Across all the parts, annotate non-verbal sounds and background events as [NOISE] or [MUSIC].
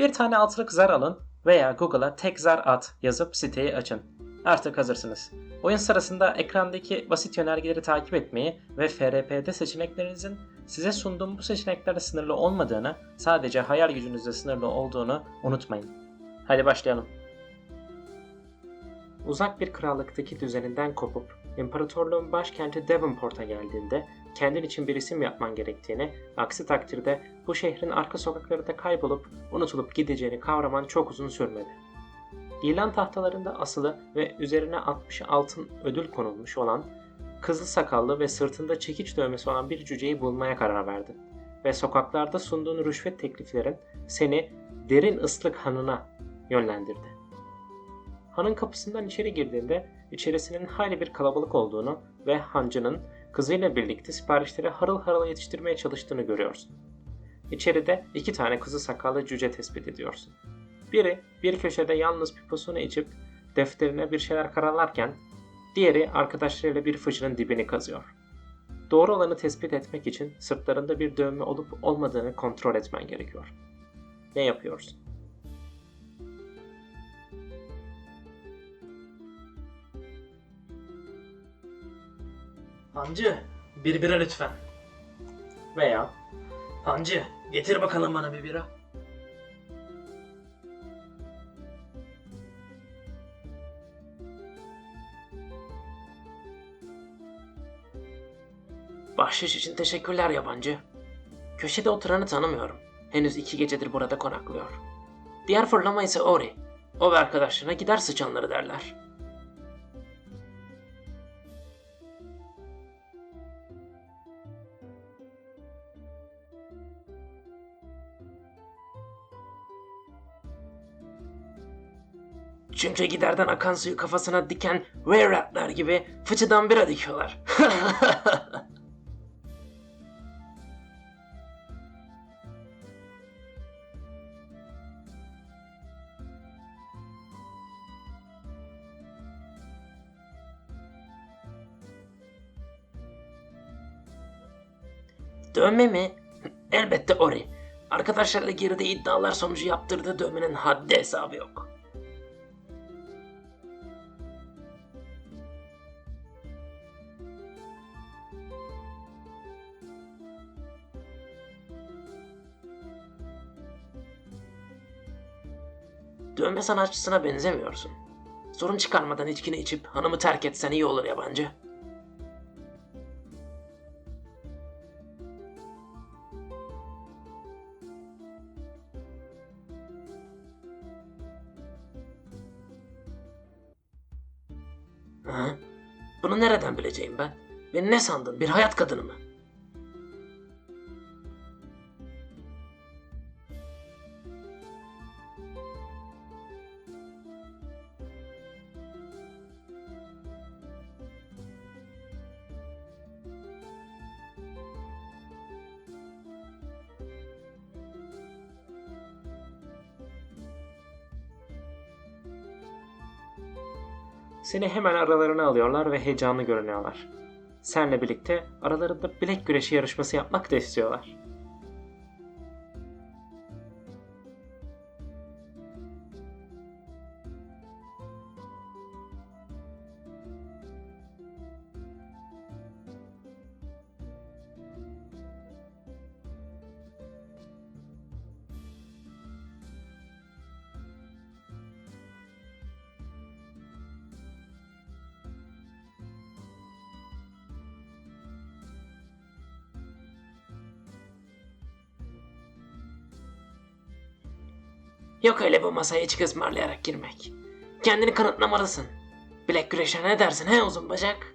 Bir tane altılık zar alın veya Google'a tek zar at yazıp siteyi açın. Artık hazırsınız. Oyun sırasında ekrandaki basit yönergeleri takip etmeyi ve FRP'de seçeneklerinizin size sunduğum bu seçeneklerle sınırlı olmadığını, sadece hayal gücünüzle sınırlı olduğunu unutmayın. Hadi başlayalım. Uzak bir krallıktaki düzeninden kopup imparatorluğun başkenti Devonport'a geldiğinde kendin için bir isim yapman gerektiğini, aksi takdirde bu şehrin arka sokaklarında kaybolup unutulup gideceğini kavraman çok uzun sürmedi. İlan tahtalarında asılı ve üzerine 60 altın ödül konulmuş olan, kızıl sakallı ve sırtında çekiç dövmesi olan bir cüceyi bulmaya karar verdin. Ve sokaklarda sunduğun rüşvet tekliflerin seni derin ıslık hanına yönlendirdi. Hanın kapısından içeri girdiğinde içerisinin hayli bir kalabalık olduğunu ve hancının kızıyla birlikte siparişleri harıl harıl yetiştirmeye çalıştığını görüyorsun. İçeride iki tane kızı sakallı cüce tespit ediyorsun. Biri bir köşede yalnız piposunu içip defterine bir şeyler karalarken diğeri arkadaşlarıyla bir fıçının dibini kazıyor. Doğru olanı tespit etmek için sırtlarında bir dövme olup olmadığını kontrol etmen gerekiyor. Ne yapıyorsun? Hancı, bir bira lütfen. Veya Hancı, getir bakalım bana bir bira. Bahşiş için teşekkürler yabancı. Köşede oturanı tanımıyorum. Henüz iki gecedir burada konaklıyor. Diğer fırlama ise Ori. O ve arkadaşlarına gider sıçanları derler. Çünkü giderden akan suyu kafasına diken were gibi fıçıdan bira dikiyorlar. [LAUGHS] Dövme mi? Elbette Ori. Arkadaşlarla girdiği iddialar sonucu yaptırdığı dövmenin haddi hesabı yok. Dövme sanatçısına benzemiyorsun. Sorun çıkarmadan içkini içip hanımı terk etsen iyi olur yabancı. Ha? Bunu nereden bileceğim ben? Beni ne sandın? Bir hayat kadını mı? Seni hemen aralarına alıyorlar ve heyecanlı görünüyorlar. Senle birlikte aralarında bilek güreşi yarışması yapmak da istiyorlar. Yok öyle bu masaya içki ısmarlayarak girmek. Kendini kanıtlamalısın. Bilek güreşe ne dersin he uzun bacak?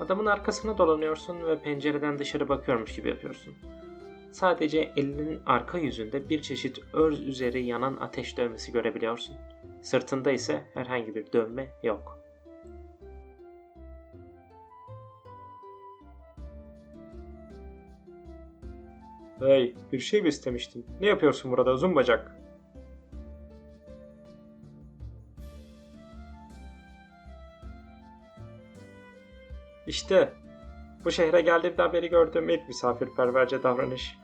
Adamın arkasına dolanıyorsun ve pencereden dışarı bakıyormuş gibi yapıyorsun. Sadece elinin arka yüzünde bir çeşit örz üzeri yanan ateş dövmesi görebiliyorsun. Sırtında ise herhangi bir dövme yok. Hey, bir şey mi istemiştin? Ne yapıyorsun burada uzun bacak? İşte bu şehre geldiğimden beri gördüğüm ilk misafirperverce davranış.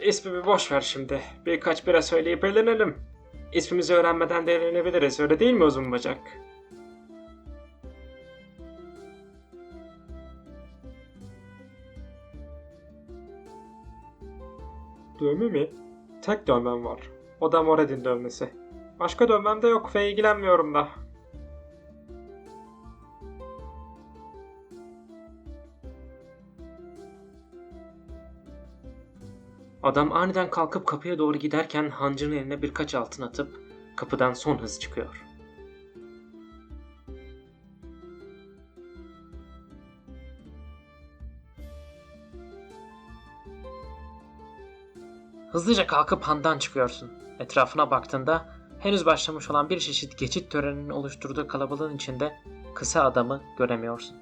İsmimi boş ver şimdi. Birkaç bira söyleyip eğlenelim. İsmimizi öğrenmeden de eğlenebiliriz öyle değil mi uzun bacak? Dövme mi? Tek dövmem var. O da Mored'in dövmesi. Başka dövmem de yok ve ilgilenmiyorum da. Adam aniden kalkıp kapıya doğru giderken hancının eline birkaç altın atıp kapıdan son hız çıkıyor. Hızlıca kalkıp handan çıkıyorsun. Etrafına baktığında henüz başlamış olan bir çeşit geçit töreninin oluşturduğu kalabalığın içinde kısa adamı göremiyorsun.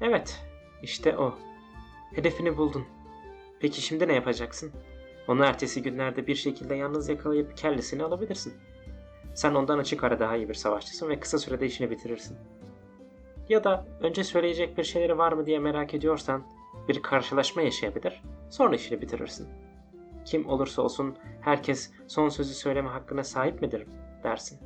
Evet, işte o. Hedefini buldun. Peki şimdi ne yapacaksın? Onu ertesi günlerde bir şekilde yalnız yakalayıp kellesini alabilirsin. Sen ondan açık ara daha iyi bir savaşçısın ve kısa sürede işini bitirirsin. Ya da önce söyleyecek bir şeyleri var mı diye merak ediyorsan bir karşılaşma yaşayabilir, sonra işini bitirirsin. Kim olursa olsun herkes son sözü söyleme hakkına sahip midir dersin.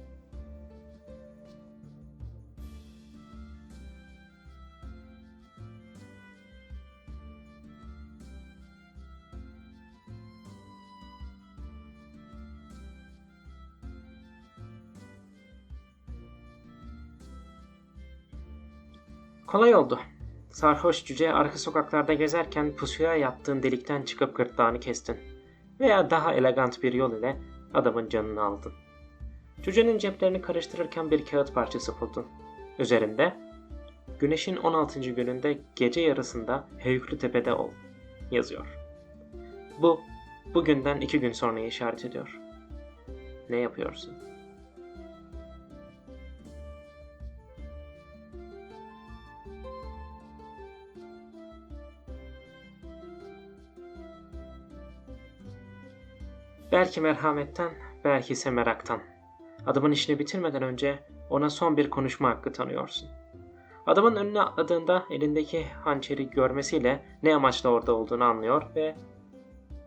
Kolay oldu. Sarhoş cüce arka sokaklarda gezerken pusuya yattığın delikten çıkıp gırtlağını kestin. Veya daha elegant bir yol ile adamın canını aldın. Cücenin ceplerini karıştırırken bir kağıt parçası buldun. Üzerinde Güneşin 16. gününde gece yarısında Heyüklü Tepe'de ol yazıyor. Bu bugünden iki gün sonrayı işaret ediyor. Ne yapıyorsun? Belki merhametten, belki ise meraktan. Adamın işini bitirmeden önce ona son bir konuşma hakkı tanıyorsun. Adamın önüne atladığında elindeki hançeri görmesiyle ne amaçla orada olduğunu anlıyor ve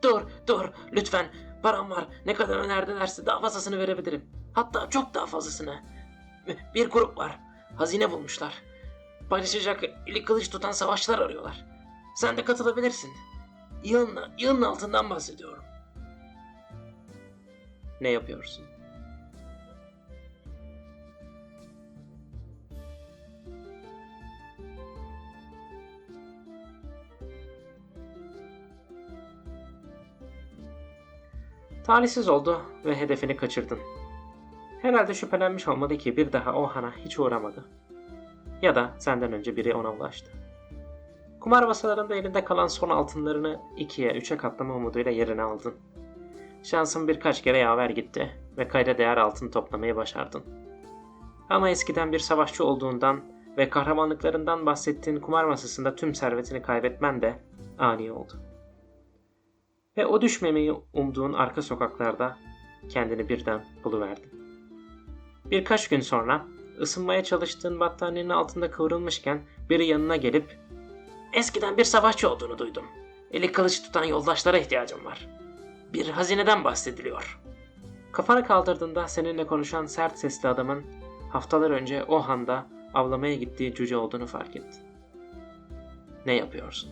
Dur, dur, lütfen. Param var. Ne kadar önerdilerse daha fazlasını verebilirim. Hatta çok daha fazlasını. Bir grup var. Hazine bulmuşlar. Paylaşacak eli kılıç tutan savaşçılar arıyorlar. Sen de katılabilirsin. Yığın, yığın altından bahsediyorum. Ne yapıyorsun? Talihsiz oldu ve hedefini kaçırdın. Herhalde şüphelenmiş olmalı ki bir daha Ohan'a hiç uğramadı. Ya da senden önce biri ona ulaştı. Kumar masalarında elinde kalan son altınlarını ikiye, üçe katlama umuduyla yerine aldın. Şansın birkaç kere yaver gitti ve kayda değer altın toplamayı başardın. Ama eskiden bir savaşçı olduğundan ve kahramanlıklarından bahsettiğin kumar masasında tüm servetini kaybetmen de ani oldu. Ve o düşmemeyi umduğun arka sokaklarda kendini birden buluverdin. Birkaç gün sonra ısınmaya çalıştığın battaniyenin altında kıvrılmışken biri yanına gelip Eskiden bir savaşçı olduğunu duydum. Eli kılıç tutan yoldaşlara ihtiyacım var. Bir hazineden bahsediliyor. kafanı kaldırdığında seninle konuşan sert sesli adamın haftalar önce o handa avlamaya gittiği cüce olduğunu fark ettin. Ne yapıyorsun?